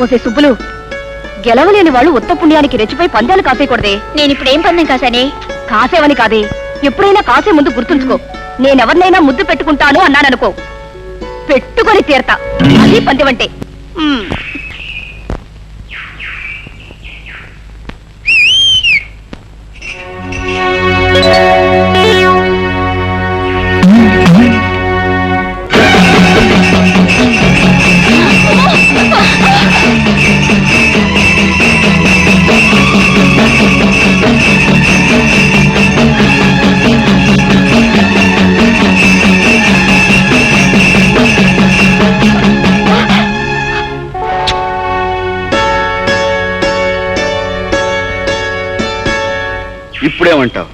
ఓసే సుబ్బులు గెలవలేని వాళ్ళు ఉత్త పుణ్యానికి రెచ్చిపోయి పందాలు కాసేయకూడదే. నేను ఇప్పుడు ఏం పందెం కాసానే కాసేవని కాదే. ఎప్పుడైనా కాసే ముందు గుర్తుంచుకో. నేనెవరినైనా ముద్దు పెట్టుకుంటాను అన్నాననుకో. పెట్టుకొని తీరతా. అది పందెమంటే ఉమ్. ఇప్పుడేమంటావు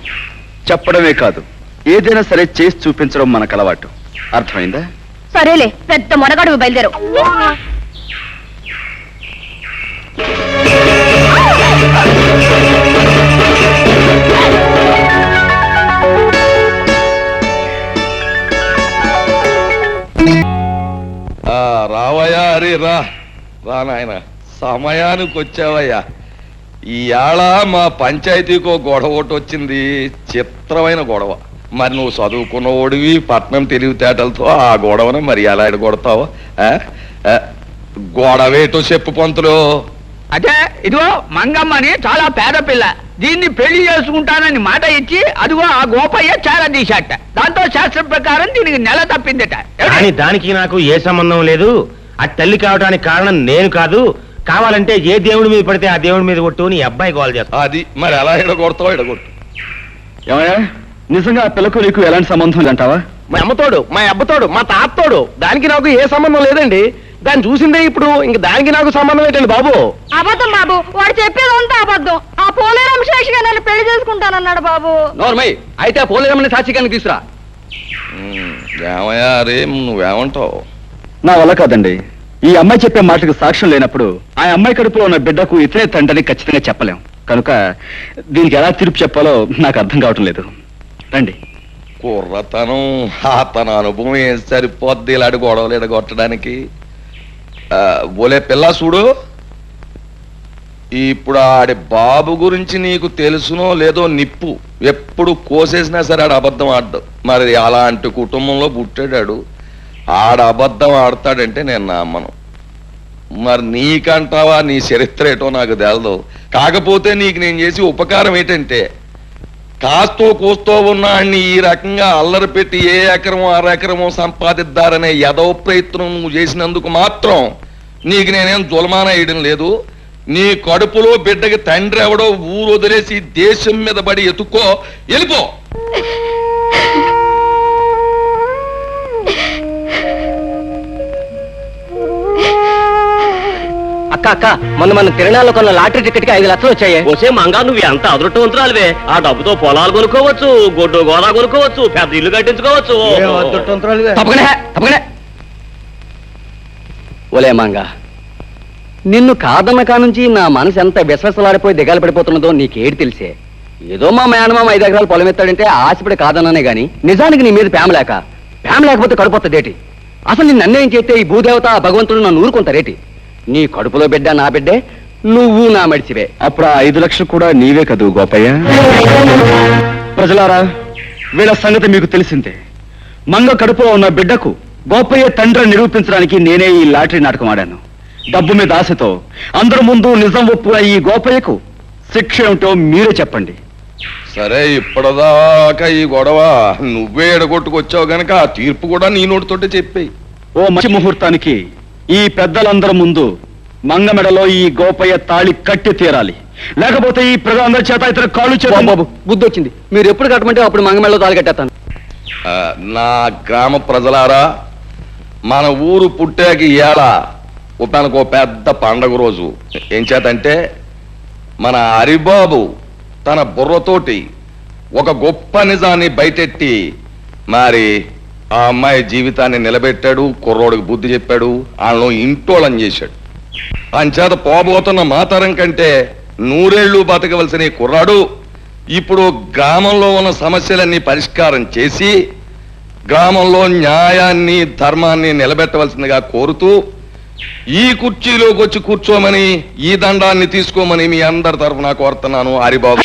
చెప్పడమే కాదు ఏదైనా సరే చేసి చూపించడం మనకు అలవాటు. అర్థమైందా? సరేలే పెద్ద మొనగాడు బయలుదేరు. ఆ, రావయ్యా అరే రా. రా నాయన. సమయానికి వచ్చావయ్యా. ఇవాళ మా పంచాయతీకో గొడవ ఒకటి వచ్చింది. చిత్రమైన గొడవ. మరి నువ్వు చదువుకున్న ఓడివి పట్నం తెలివితేటలతో ఆ గొడవను మరి ఎలా ఎడగొడతావు గొడవేటో చెప్పు పంతులు. అదే ఇదిగో మంగమ్మని చాలా పేద పిల్ల. దీన్ని పెళ్ళి చేసుకుంటానని మాట ఇచ్చి అదిగో ఆ గోపయ్య చాలా తీశాట. దాంతో శాస్త్రం ప్రకారం దీనికి నెల తప్పిందట. కానీ దానికి నాకు ఏ సంబంధం లేదు. ఆ తల్లి కావడానికి కారణం నేను కాదు. కావాలంటే ఏ దేవుడి మీద పడితే ఆ దేవుడి మీద కొట్టు నీ అబ్బాయి కాల్ చేస్తా. అది మరి ఎలా ఎడగొడతావు ఎడగొట్టు. ఏమయ్యా? నిజంగా ఆ పిల్లకు నీకు ఎలాంటి సంబంధం లేదంటావా? మా అమ్మతోడు మా అబ్బతోడు మా తాతతోడు దానికి నాకు ఏ సంబంధం లేదండి. దాన్ని చూసిందే ఇప్పుడు ఇంక దానికి నాకు సంబంధం ఏంటండి బాబు? అబద్ధం బాబు వాడు చెప్పేదంతా అబద్ధం. ఆ పోలేరం శేషిగా నన్ను పెళ్ళి చేసుకుంటానన్నాడు బాబు. నోర్మై అయితే పోలేరమ్మని సాక్షిగానికి తీసురా ఏమయ్యా అరే నువ్వేమంటావు? నా వల్ల కాదండి. ఈ అమ్మాయి చెప్పే మాటకు సాక్ష్యం లేనప్పుడు ఆ అమ్మాయి కడుపులో ఉన్న బిడ్డకు ఇతరే తండ్రిని ఖచ్చితంగా చెప్పలేం. కనుక దీనికి ఎలా తీర్పు చెప్పాలో నాకు అర్థం కావటం లేదు. రండి. కుర్రతనం తన అనుభవం ఏం సరిపోద్ది ఇలాంటి గొడవలు ఎడగొట్టడానికి? ఆ, ఓలే పిల్ల చూడు. ఇప్పుడు ఆడి బాబు గురించి నీకు తెలుసునో లేదో నిప్పు. ఎప్పుడు కోసేసినా సరే ఆడు అబద్ధం ఆడ్డు. మరి అలాంటి కుటుంబంలో పుట్టాడాడు. ఆడ అబద్ధం ఆడతాడంటే నేను నమ్మను మరి నీకంటావా? నీ చరిత్ర ఏటో నాకు తెలదు. కాకపోతే నీకు నేను చేసి ఉపకారం ఏంటంటే కాస్తో కూస్తో ఉన్నాన్ని ఈ రకంగా అల్లరి పెట్టి ఏ ఎకరమో అరెకరమో సంపాదిద్దారనే యదవ ప్రయత్నం నువ్వు చేసినందుకు మాత్రం నీకు నేనేం జులమాన వేయడం లేదు. నీ కడుపులో బిడ్డకి తండ్రి ఎవడో ఊరు వదిలేసి దేశం మీద పడి ఎత్తుక్కో వెళ్ళిపో. అక్క మొన్న మన తిరణాల్లో కొన్న లాటరీ టికెట్కి ఐదు లక్షలు వచ్చాయి. వచ్చే మంగా నువ్వు ఎంత అదృష్టవంతురాలివే. ఆ డబ్బుతో పొలాలు కొనుక్కోవచ్చు గొడ్డు గోదా కొనుక్కోవచ్చు పెద్ద ఇల్లు కట్టించుకోవచ్చు. తప్పకనే తప్పకనే ఒలే మంగ నిన్ను కాదన్న కానుంచి నా మనసు ఎంత విశ్వసలాడిపోయి దిగాలు పడిపోతున్నదో నీకేటి తెలిసే? ఏదో మా మేనమామ ఐదు ఎకరాలు పొలం ఎత్తాడంటే ఆశపడి కాదన్నానే గాని నిజానికి నీ మీద ప్రేమ లేక ప్రేమ లేకపోతే కడుపుతుందేటి అసలు నిన్ను అన్యాయం చేస్తే ఈ భూదేవత భగవంతుడు నన్ను ఊరుకుంటారేటి? నీ కడుపులో బిడ్డ నా బిడ్డే నువ్వు నా మడిచివే. అప్పుడు ఆ ఐదు లక్షలు కూడా నీవే కదూ గోపయ్య? ప్రజలారా వీళ్ళ సంగతి మీకు తెలిసిందే. మంగ కడుపులో ఉన్న బిడ్డకు గోపయ్య తండ్రి నిరూపించడానికి నేనే ఈ లాటరీ నాటకం ఆడాను. డబ్బు మీద ఆశతో అందరి ముందు నిజం ఒప్పున ఈ గోపయ్యకు శిక్ష ఏమిటో మీరే చెప్పండి. సరే ఇప్పటిదాకా ఈ గొడవ నువ్వే ఎడగొట్టుకొచ్చావు గనక ఆ తీర్పు కూడా నీ నోటితోటే చెప్పేయి. ఓ మంచి ముహూర్తానికి ఈ పెద్దలందరి ముందు మంగమెడలో ఈ గోపయ్య తాళి కట్టి తీరాలి. లేకపోతే ఈ ప్రజలందరి చేత ఇతర కాళ్ళు చేత బాబు బుద్ధి వచ్చింది మీరు ఎప్పుడు కట్టమంటే అప్పుడు మంగమెళ్ళలో తాలి కట్టేస్తాను. ఆ, నా గ్రామ ప్రజలారా మన ఊరు పుట్టాక ఇవాళ ఓ పెద్ద పండగ రోజు. ఏం చేతంటే మన హరిబాబు తన బుర్రతోటి ఒక గొప్ప నిజాన్ని బయటెట్టి మరి ఆ అమ్మాయి జీవితాన్ని నిలబెట్టాడు కుర్రోడికి బుద్ధి చెప్పాడు వాళ్ళను ఇంటోళం చేశాడు. అంచేత పోబోతున్న మాతరం కంటే నూరేళ్ళు బతకవలసిన కుర్రాడు ఇప్పుడు గ్రామంలో ఉన్న సమస్యలన్నీ పరిష్కారం చేసి గ్రామంలో న్యాయాన్ని ధర్మాన్ని నిలబెట్టవలసిందిగా కోరుతూ ఈ కుర్చీలోకి వచ్చి కూర్చోమని ఈ దండాన్ని తీసుకోమని మీ అందరి తరఫున కోరుతున్నాను హరిబాబు